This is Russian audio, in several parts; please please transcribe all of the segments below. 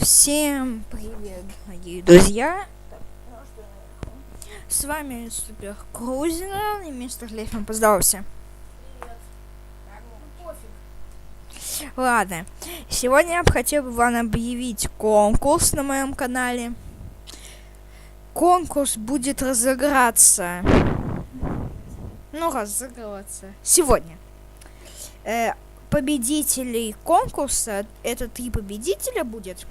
Всем привет, дорогие друзья! С вами Супер Крузина и мистер Лейфман. Поздоровайся. Ладно, сегодня я бы хотел бы вам объявить конкурс на моем канале. Конкурс будет разыграться. Ну, разыгрываться. Сегодня. Э, победителей конкурса, это три победителя будет,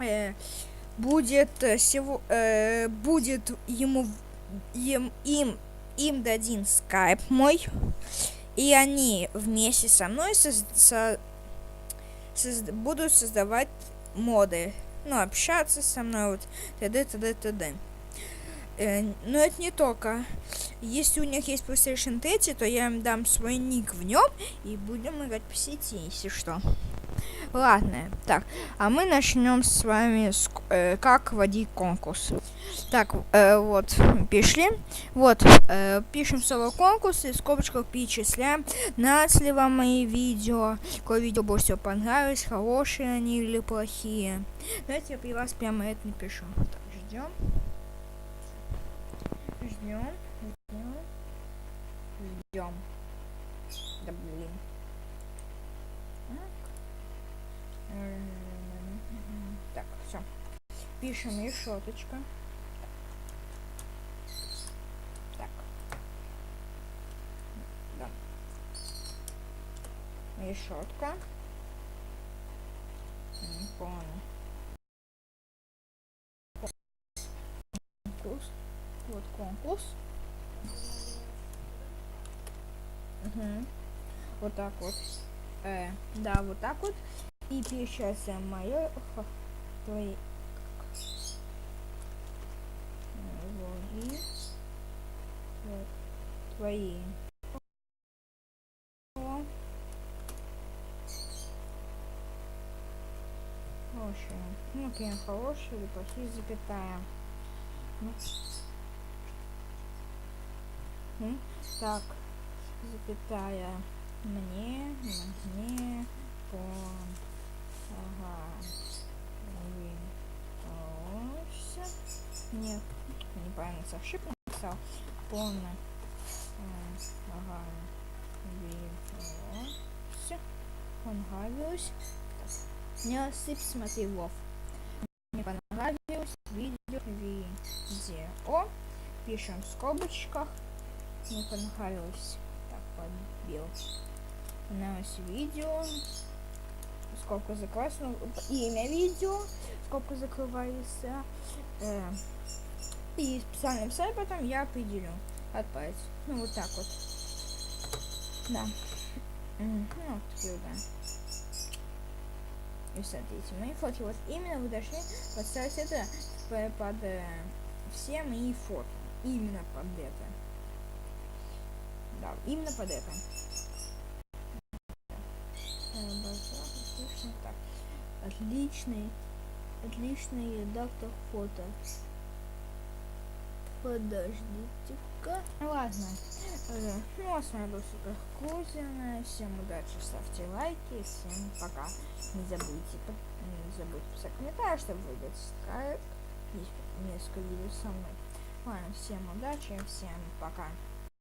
э, будет э, сего, э, будет ему им, им им дадим скайп мой и они вместе со мной соз, со, соз, будут создавать моды ну общаться со мной вот т.д. т.д. т.д. Э, но это не только. Если у них есть PlayStation 3, то я им дам свой ник в нем и будем играть по сети, если что. Ладно, так, а мы начнем с вами с, э, как водить конкурс. Так, э, вот, пишли. Вот, э, пишем слово конкурс и в скобочках перечисляем, нравятся ли вам мои видео, какое видео больше всего понравилось, хорошие они или плохие. Давайте я при вас прямо это напишу. Так. Ждем, ждем, ждем. Да блин. Так, все. Пишем решеточка. Так. Да. Решетка. Не понял. Конкурс. Вот конкурс. Угу. Вот так вот. Э, да, вот так вот. И сейчас мое твои логи твои хорошие ну прям хорошие или плохие запятая ну. так запятая мне мне по Ага. Нет, неправильно совшип написал. Полно. Ага. Все. Понравилось. Не осыпь, смотри, Вов. Мне понравилось видео видео. Пишем в скобочках. Мне понравилось. Так, подбил. Понравилось видео скобка закрывается, ну, имя видео, скобка закрывается. Э, и специальным потом я определю отправить. Ну, вот так вот. Да. Ну, такие, да. И смотрите, мои фотки. Вот именно вы должны поставить это под э, все мои фото. Именно под это. Да, именно под это. Так. Отличный, отличный редактор фото. Подождите-ка. Ладно. Э, ну, а с вами был Супер Крузин. Всем удачи, ставьте лайки. Всем пока. Не забудьте, не забудьте писать комментарии, чтобы выйдет скайп. Несколько видео со мной. Ладно, всем удачи, всем пока.